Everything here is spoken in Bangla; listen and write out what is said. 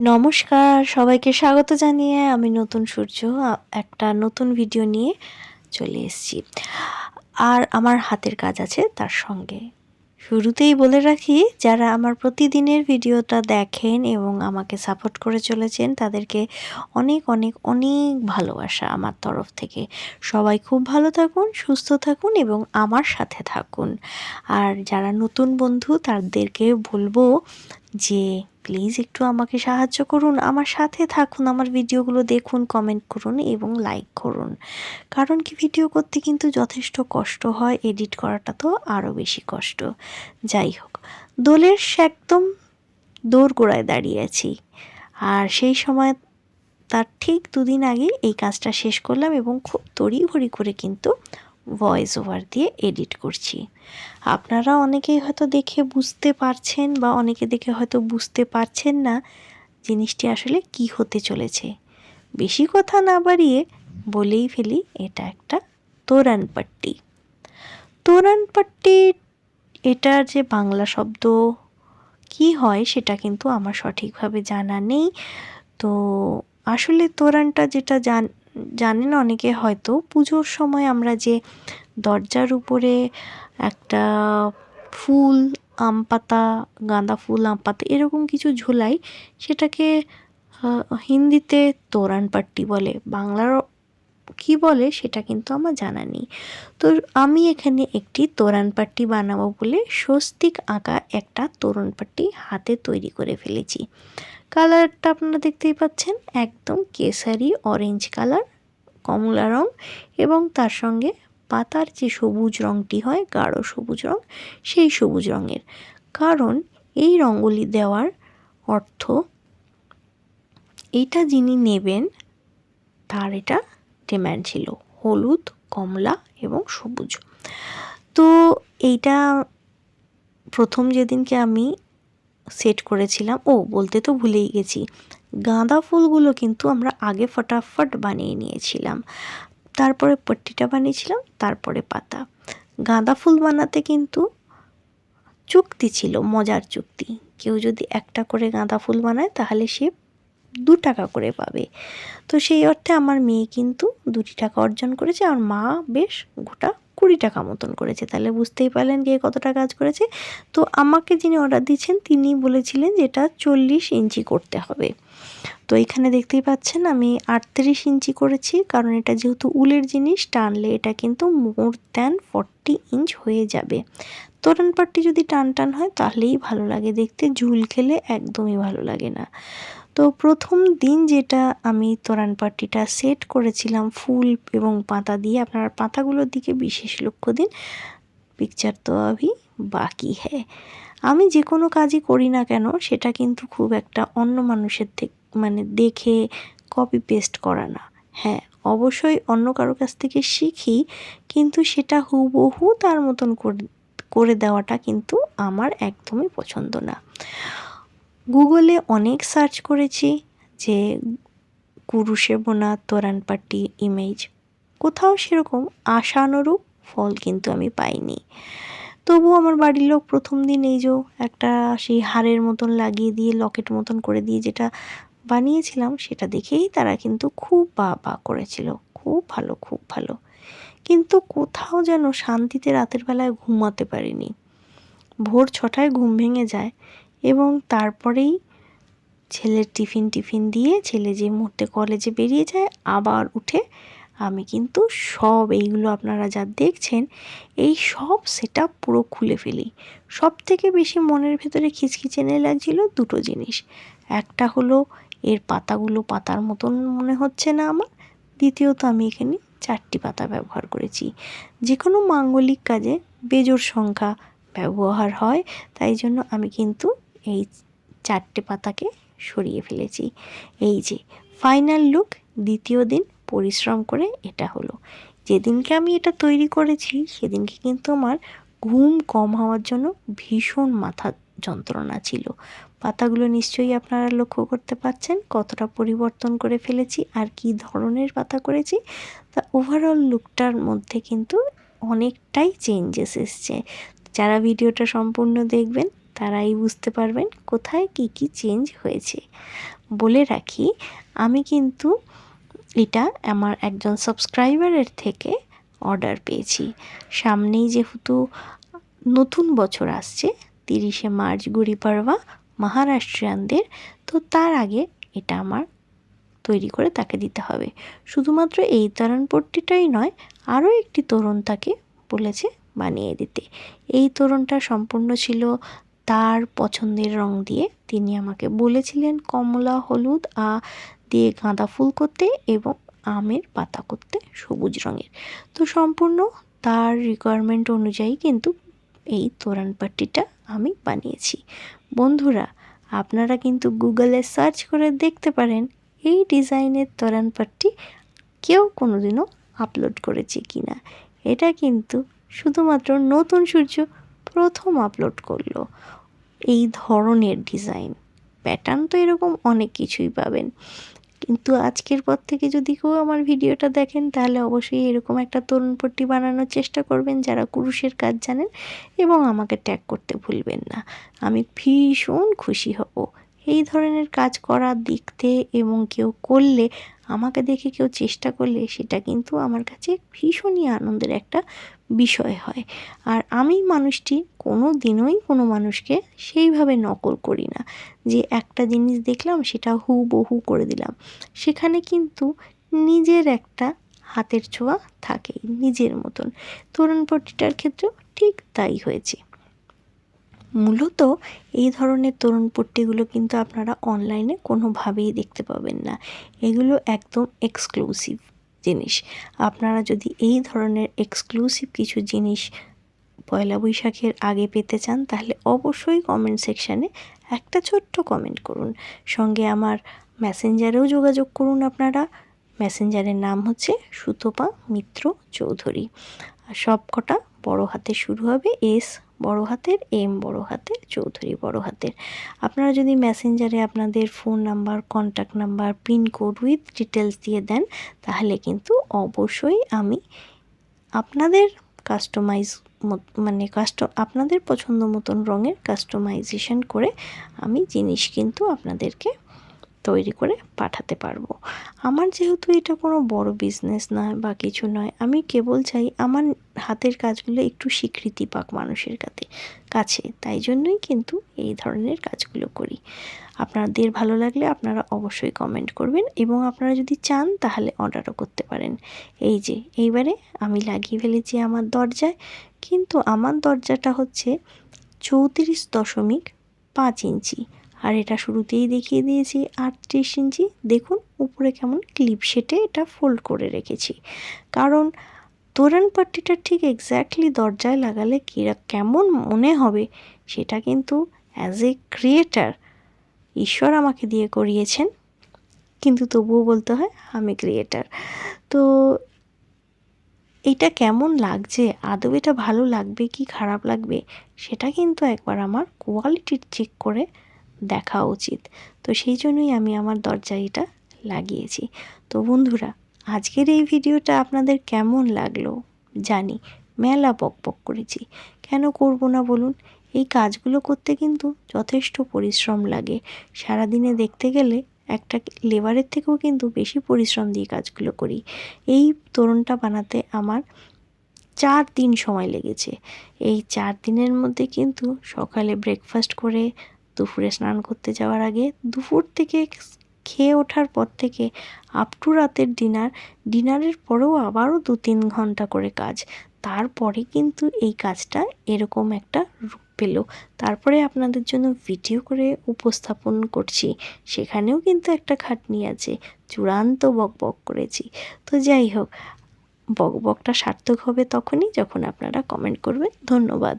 নমস্কার, সবাইকে স্বাগত জানিয়ে আমি নতুন সূর্য, একটা নতুন ভিডিও নিয়ে চলে এসেছি। আর আমার হাতের কাজ আছে তার সঙ্গে। শুরুতেই বলে রাখি, যারা আমার প্রতিদিনের ভিডিওটা দেখেন এবং আমাকে সাপোর্ট করে চলেছেন, তাদেরকে অনেক অনেক অনেক ভালোবাসা আমার তরফ থেকে। সবাই খুব ভালো থাকুন, সুস্থ থাকুন এবং আমার সাথে থাকুন। আর যারা নতুন বন্ধু, তাদেরকে বলব যে প্লিজ একটু আমাকে সাহায্য করুন। আমার সাথে থাকুন, আমার ভিডিওগুলো দেখুন কমেন্ট করুন এবং লাইক করুন। কারণ কি ভিডিও করতে কিন্তু যথেষ্ট কষ্ট হয় এডিট করাটা তো আরও বেশি কষ্ট। যাই হোক, দোলের একদম দোরগোড়ায় দাঁড়িয়ে আছি। আর সেই সময় তার ঠিক দুদিন আগে এই কাজটা শেষ করলাম এবং খুব তড়িঘড়ি করে কিন্তু ভয়েস ওভার দিয়ে এডিট করছি। আপনারা অনেকেই হয়তো দেখে বুঝতে পারছেন বা অনেকে দেখে হয়তো বুঝতে পারছেন না জিনিসটি আসলে কি হতে চলেছে। বেশি কথা না বাড়িয়ে বলেই ফেলি, এটা একটা তোরানপাট্টি তোরানপাট্টি এটার যে বাংলা শব্দ কি হয় সেটা কিন্তু আমার সঠিকভাবে জানা নেই। তো আসলে তোরানটা যেটা জান জানেন অনেকে হয়তো পুজোর সময় আমরা যে দরজার উপরে একটা ফুল, আম পাতা, গাঁদা ফুল, আম পাতা এরকম কিছু ঝোলাই, সেটাকে হিন্দিতে তোরান পাট্টি বলে, বাংলার কি বলে সেটা কিন্তু আমার জানা নেই। তো আমি এখানে একটি তোরান পাট্টি বানাবো বলে স্বস্তিক আঁকা একটা তোরণ পাট্টি হাতে তৈরি করে ফেলেছি। কালারটা আপনারা দেখতেই পাচ্ছেন, একদম কেসারি অরেঞ্জ কালার, কমলা রং এবং তার সঙ্গে পাতার যে সবুজ রঙটি হয়, গাঢ় সবুজ রং, সেই সবুজ রঙের। কারণ এই রঙ্গোলি দেওয়ার অর্থ এইটা যিনি নেবেন, তার এটা ডিম্যান্ড ছিল, হলুদ, কমলা এবং সবুজ। তো এইটা প্রথম যেদিনকে আমি সেট করেছিলাম। ও, বলতে তো ভুলেই গেছি। গাঁদা ফুলগুলো কিন্তু আমরা আগে ফটাফট বানিয়ে নিয়েছিলাম। তারপরে পট্টিটা বানিয়েছিলাম, তারপরে পাতা। গাঁদা ফুল বানাতে কিন্তু চুক্তি ছিল, মজার চুক্তি। কেউ যদি একটা করে গাঁদা ফুল বানায়, তাহলে সে দু টাকা করে পাবে। তো সেই অর্থে আমার মেয়ে কিন্তু দুটি টাকা অর্জন করেছে, আর মা বেশ গোটা কুড়ি টাকা মতন করেছে। তাহলে বুঝতেই পারলেন কে কতটা কাজ করেছে। তো আমাকে যিনি অর্ডার দিচ্ছেন, তিনি বলেছিলেন যে এটা চল্লিশ ইঞ্চি করতে হবে। তো এখানে দেখতেই পাচ্ছেন, আমি আটত্রিশ ইঞ্চি করেছি, কারণ এটা যেহেতু উলের জিনিস, টানলে এটা কিন্তু মোর দ্যান ফর্টি ইঞ্চ হয়ে যাবে। তোরণ পাটটি যদি টান টান হয়, তাহলেই ভালো লাগে। দেখতে ঝুল খেলে একদমই ভালো লাগে না। তো প্রথম দিন যেটা আমি তোরান পাট্টিটা সেট করেছিলাম ফুল এবং পাতা দিয়ে, আপনারা পাতাগুলোর দিকে বিশেষ লক্ষ্য দিন পিকচার তো আভি বাকি হ্যাঁ। আমি যে কোনো কাজই করি না কেন, সেটা কিন্তু খুব একটা অন্য মানুষের মানে দেখে কপি পেস্ট করা না হ্যাঁ। অবশ্যই অন্য কারও কাছ থেকে শিখি, কিন্তু সেটা হুবহু তার মতন করে দেওয়াটা কিন্তু আমার একদমই পছন্দ না। গুগলে অনেক সার্চ করেছি যে কুরুষে বোনা তোরানপাট্টি ইমেজ কোথাও সেরকম আশানুরূপ ফল কিন্তু আমি পাইনি। তবুও আমার বাড়ির লোক প্রথম দিন এই যে একটা সেই হারের মতন লাগিয়ে দিয়ে লকেট মতন করে দিয়ে যেটা বানিয়েছিলাম, সেটা দেখেই তারা কিন্তু খুব বা বা করেছিল। খুব ভালো খুব ভালো। কিন্তু কোথাও যেন শান্তিতে রাতের বেলায় ঘুমাতে পারিনি। ভোর ছটায় ঘুম ভেঙে যায়। এবং তারপরেই ছেলের টিফিন টিফিন দিয়ে ছেলে যে মুহূর্তে কলেজে বেরিয়ে যায়, আবার উঠে আমি কিন্তু সব এইগুলো আপনারা যা দেখছেন, এই সব সেটা পুরো খুলে ফেলি। সব থেকে বেশি মনের ভেতরে খিচখিচেনে লাগছিল দুটো জিনিস। একটা হলো এর পাতাগুলো পাতার মতন মনে হচ্ছে না আমার। দ্বিতীয়ত আমি এখানে চারটি পাতা ব্যবহার করেছি। যে কোনো মাঙ্গলিক কাজে বেজোর সংখ্যা ব্যবহার হয়, তাই জন্য আমি কিন্তু এই চারটে পাতাকে সরিয়ে ফেলেছি। এই যে ফাইনাল লুক দ্বিতীয় দিন পরিশ্রম করে এটা হলো। যেদিনকে আমি এটা তৈরি করেছি, সেদিনকে কিন্তু আমার ঘুম কম হওয়ার জন্য ভীষণ মাথা যন্ত্রণা ছিল। পাতাগুলো নিশ্চয়ই আপনারা লক্ষ্য করতে পারছেন কতটা পরিবর্তন করে ফেলেছি আর কি ধরনের পাতা করেছি। তা ওভারঅল লুকটার মধ্যে কিন্তু অনেকটাই চেঞ্জেস এসছে। যারা ভিডিওটা সম্পূর্ণ দেখবেন তারাই বুঝতে পারবেন কোথায় কি কি চেঞ্জ হয়েছে। বলে রাখি, আমি কিন্তু এটা আমার একজন সাবস্ক্রাইবারের থেকে অর্ডার পেয়েছি। সামনেই যেহেতু নতুন বছর আসছে, তিরিশে মার্চ গুড়ি পাড়বা মহারাষ্ট্রিয়ানদের, তো তার আগে এটা আমার তৈরি করে তাকে দিতে হবে। শুধুমাত্র এই তরণপট্টিটাই নয়, আরও একটি তরুণ তাকে বলেছে বানিয়ে দিতে। এই তোরণটা সম্পূর্ণ ছিল তার পছন্দের রং দিয়ে তিনি আমাকে বলেছিলেন কমলা, হলুদ, আ দিয়ে গাঁদা ফুল করতে এবং আমের পাতা করতে সবুজ রঙের। তো সম্পূর্ণ তার রিকোয়ারমেন্ট অনুযায়ী কিন্তু এই তোরান পাট্টিটা আমি বানিয়েছি। বন্ধুরা, আপনারা কিন্তু গুগলে সার্চ করে দেখতে পারেন এই ডিজাইনের তোরান পাট্টি কেউ কোনোদিনও আপলোড করেছে কি না এটা কিন্তু শুধুমাত্র নতুন সূর্য প্রথম আপলোড করল। এই ধরনের ডিজাইন প্যাটার্ন তো এরকম অনেক কিছুই পাবেন। কিন্তু আজকের পর থেকে যদি কেউ আমার ভিডিওটা দেখেন, তাহলে অবশ্যই এরকম একটা তরুণ পট্টি বানানোর চেষ্টা করবেন যারা কুরুষের কাজ জানেন এবং আমাকে ট্যাগ করতে ভুলবেন না। আমি ভীষণ খুশি হব। এই ধরনের কাজ করা দেখতে এবং কেউ করলে, আমাকে দেখে কেউ চেষ্টা করলে, সেটা কিন্তু আমার কাছে ভীষণই আনন্দের একটা বিষয় হয়। আর আমি মানুষটি কোনো দিনই কোনো মানুষকে সেইভাবে নকল করি না। যে একটা জিনিস দেখলাম, সেটা হু বহু করে দিলাম। সেখানে কিন্তু নিজের একটা হাতের ছোঁয়া থাকেই, নিজের মতন। তরুণপট্টিটার ক্ষেত্রেও ঠিক তাই হয়েছে। মূলত এই ধরনের তরুণ পট্টিগুলো কিন্তু আপনারা অনলাইনে কোনোভাবেই দেখতে পাবেন না। এগুলো একদম এক্সক্লুসিভ জিনিস। আপনারা যদি এই ধরনের এক্সক্লুসিভ কিছু জিনিস পয়লা বৈশাখের আগে পেতে চান, তাহলে অবশ্যই কমেন্ট সেকশানে একটা ছোট্ট কমেন্ট করুন। সঙ্গে আমার মেসেঞ্জারেও যোগাযোগ করুন আপনারা। মেসেঞ্জারের নাম হচ্ছে সুতপা মিত্র চৌধুরী। আর সব কটা বড়ো হাতে শুরু হবে এস বড় হাতের, এম বড় হাতের, চৌধুরী বড় হাতের। আপনারা যদি মেসেঞ্জারে আপনাদের phone number contact number pincode with details দিয়ে দেন, তাহলে কিন্তু অবশ্যই আমি আপনাদের কাস্টমাইজ মানে কাস্ট, আপনাদের পছন্দ মতন রঙের কাস্টমাইজেশন করে আমি জিনিস কিন্তু আপনাদেরকে তৈরি করে পাঠাতে পারব। আমার যেহেতু এটা কোনো বড় বিজনেস নয় বা কিছু নয়, আমি কেবল চাই আমার হাতের কাজগুলো একটু স্বীকৃতি পাক মানুষের কাছে কাছে। তাই জন্যই কিন্তু এই ধরনের কাজগুলো করি। আপনাদের ভালো লাগলে আপনারা অবশ্যই কমেন্ট করবেন এবং আপনারা যদি চান তাহলে অর্ডারও করতে পারেন। এই যে, এইবারে আমি লাগিয়ে ফেলেছি আমার দরজায়, কিন্তু আমার দরজাটা হচ্ছে চৌত্রিশ দশমিক পাঁচ ইঞ্চি। আর এটা শুরুতেই দেখিয়ে দিয়েছি আটত্রিশ ইঞ্চি। দেখুন, উপরে কেমন ক্লিপ সেটে এটা ফোল্ড করে রেখেছি। কারণ তোরান পাট্টিটা ঠিক এক্স্যাক্টলি দরজায় লাগালে কীরা, কেমন মনে হবে সেটা কিন্তু অ্যাজ এ ক্রিয়েটার ঈশ্বর আমাকে দিয়ে করিয়েছেন। কিন্তু তবুও বলতে হয়, আমি ক্রিয়েটার তো এটা কেমন লাগছে? আদৌ এটা ভালো লাগবে কি খারাপ লাগবে? সেটা কিন্তু একবার আমার কোয়ালিটির চেক করে দেখা উচিত। তো সেই জন্যই আমি আমার দরজায় এটা লাগিয়েছি। তো বন্ধুরা, আজকের এই ভিডিওটা আপনাদের কেমন লাগল জানি মেলা বক বক করেছি। কেন করব না বলুন? এই কাজগুলো করতে কিন্তু যথেষ্ট পরিশ্রম লাগে। সারাদিনে দেখতে গেলে একটা লেবারের থেকেও কিন্তু বেশি পরিশ্রম দিয়ে কাজগুলো করি। এই তোরণটা বানাতে আমার চার দিন সময় লেগেছে। এই চার দিনের মধ্যে কিন্তু সকালে ব্রেকফাস্ট করে দুপুরে স্নান করতে যাওয়ার আগে দুপুর থেকে খেয়ে ওঠার পর থেকে আপ টু রাতের ডিনার ডিনারের পরেও আবারও দু তিন ঘণ্টা করে কাজ। তারপরে কিন্তু এই কাজটা এরকম একটা রূপ পেল। তারপরে আপনাদের জন্য ভিডিও করে উপস্থাপন করছি। সেখানেও কিন্তু একটা খাটনি আছে। চূড়ান্ত বক বক করেছি। তো যাই হোক বক বকটা সার্থক হবে তখনই যখন আপনারা কমেন্ট করবেন। ধন্যবাদ।